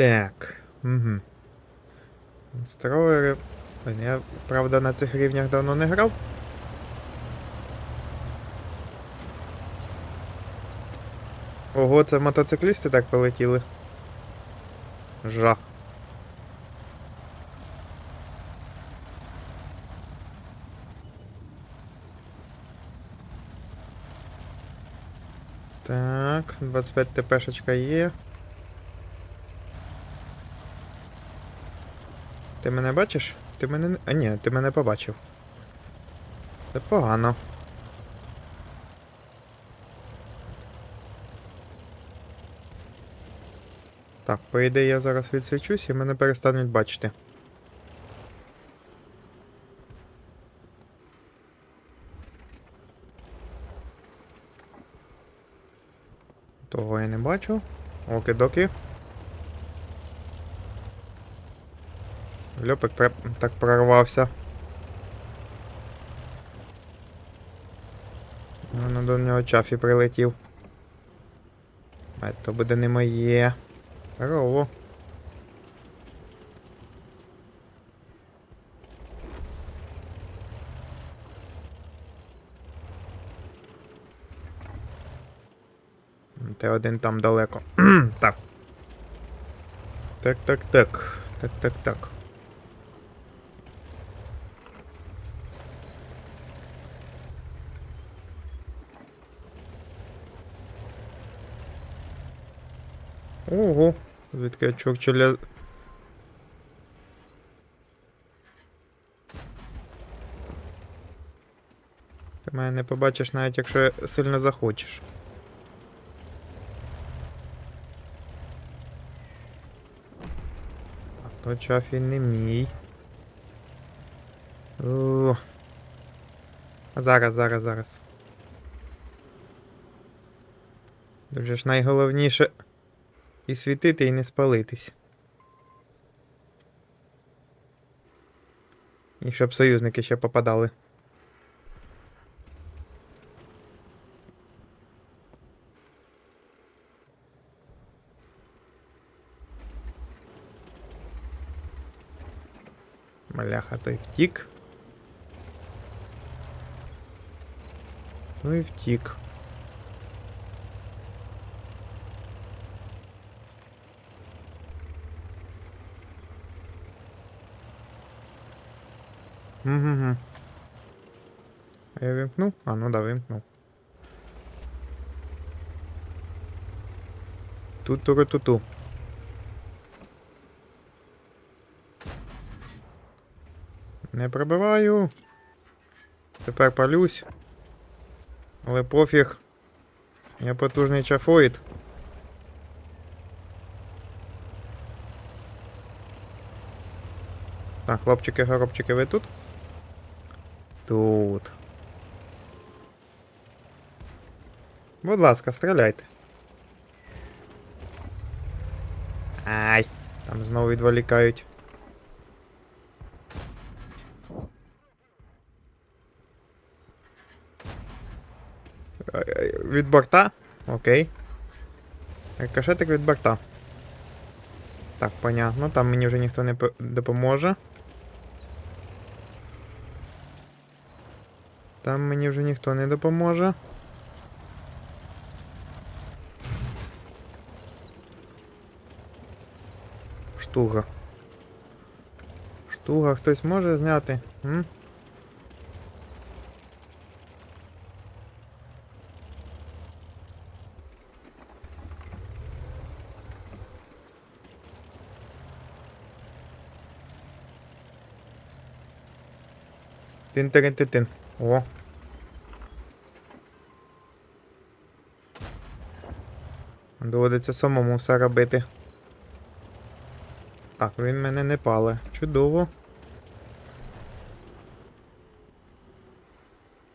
Так. Угу. Блін, Я, правда, на цих рівнях давно не грав. Ого, це мотоциклісти так полетіли. Жах. Так, 25 ТПшечка є. Ти мене бачиш? Ти мене не. А ні, ти мене побачив. Це погано. Так, по ідеї я зараз відсвічусь і мене перестануть бачити. Того я не бачу. Оки-доки. Льопик так прорвався. Воно до нього чафі прилетів. А то буде не моє. Здорово. Ти один там далеко. так. Так, так, так. Так, так, так. Ого, звідки я чукчеля. Ти мене не побачиш навіть якщо сильно захочеш. Так, то чафі не мій. О. Зараз, зараз, зараз. Дуже ж найголовніше і світити, і не спалитись. І щоб союзники ще попадали. Маляха той втік. Ну і втік. Угу. Я вимкнув? А, ну да, вимкнув. Тут туру туту. Не пробиваю. Тепер палюсь. Але пофіг. Я потужний чафоїд. Так, хлопчики, горобчики, ви тут? Тут. Будь ласка, стріляйте. Ай, там знову відволікають. Від борта? Окей. Рикошетик від борта. Так, понятно, там мені вже ніхто не по- допоможе. Там мені вже ніхто не допоможе. Штуга. Штуга хтось може зняти? М? тин тин тин тин О. Доводиться самому все робити. Так, він мене не пале. Чудово.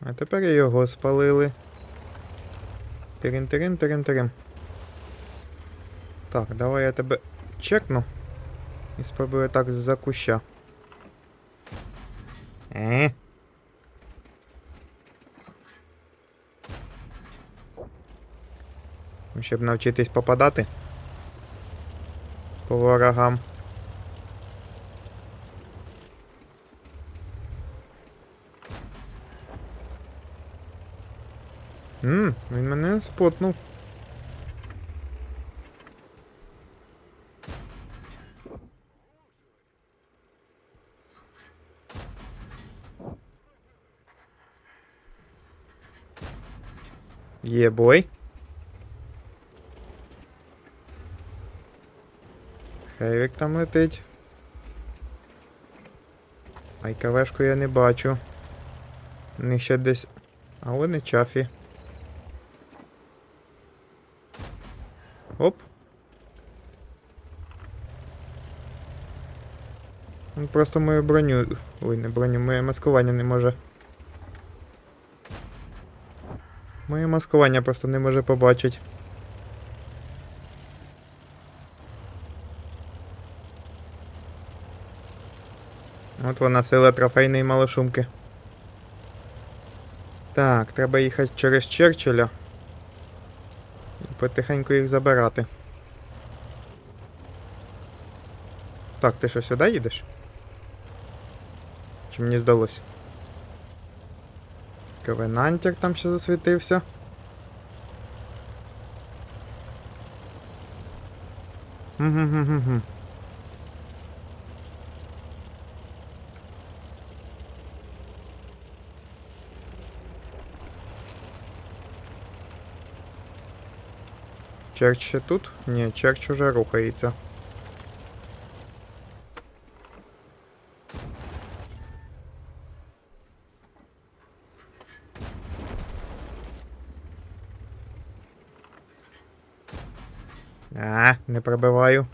А тепер його спалили. Тирин, тирин, тирин, тирин. Так, давай я тебе чекну. І спробую так з-за куща. Е. Щоб навчитись попадати. По ворогам. Ммм, він мене спотнув. Є бой. Хейвік там летить. Айкавешку я не бачу. У них ще десь. А вони чафі. Оп. Він просто мою броню. Ой, не броню, моє маскування не може. Моє маскування просто не може побачити. От вона сила трофейної малошумки. Так, треба їхати через Черчилля. І потихеньку їх забирати. Так, ти що сюди їдеш? Чи мені здалося? Ковенантер там ще засвітився. Гм-гм-гм-гм. Черч ще тут? Ні, Черч уже рухається. А, не пробиваю.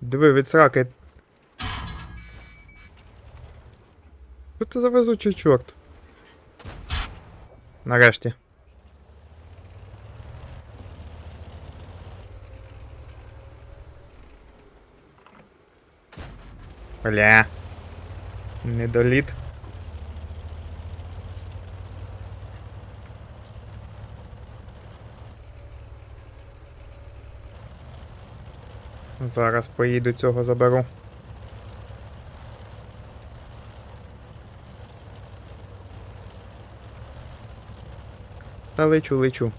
Диви, від сраки. Ти за везучий чорт? Нарешті. Бля. Недоліт. Зараз поїду цього заберу. Та лечу, лечу.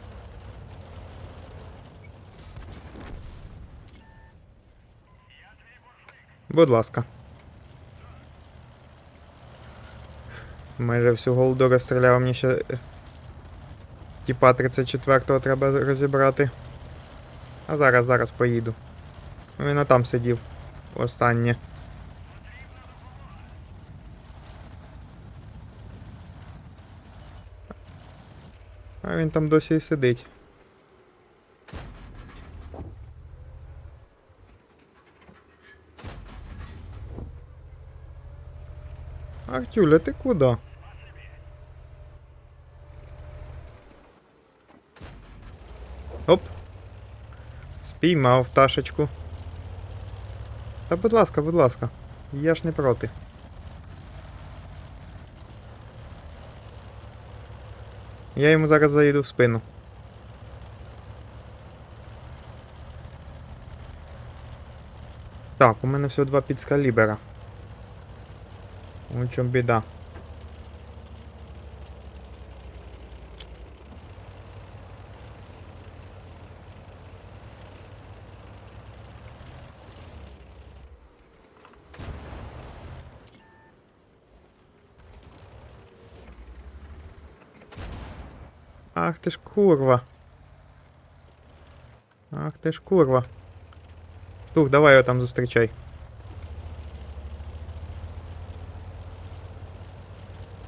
Будь ласка. Майже всю голду розстріляв мені ще. е, Тіпа 34-го треба розібрати. А зараз, зараз поїду. Він там сидів. Останнє. Він там досі і сидить. Артюля, ти куди? Оп. Спіймав пташечку. Та будь ласка, будь ласка. Я ж не проти. Я йому зараз заїду в спину. Так, у мене всього два підскалібера. У чому біда. Ах ти ж курва. Ах ти ж курва. Штук, давай його там зустрічай.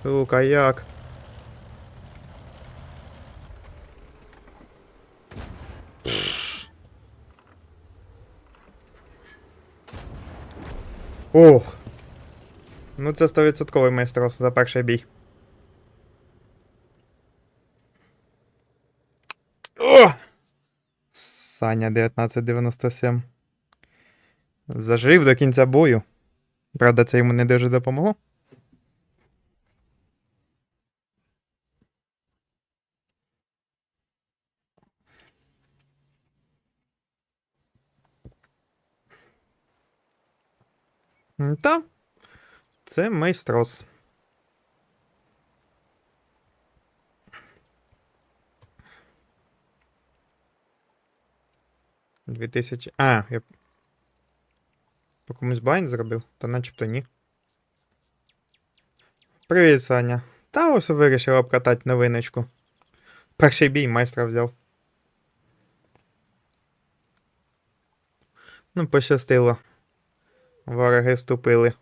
Сука, як? Ох. Ну це 100% майстрос за перший бій. О! Саня 1997. Зажив до кінця бою. Правда, це йому не дуже допомогло. Та, це майстрос. Дві тисячі. А, я. По комусь блайн зробив, та начебто ні. Привіт, Саня. Та ось вирішив обкатати новиночку. Перший бій майстра взяв. Ну, пощастило. Вороги ступили.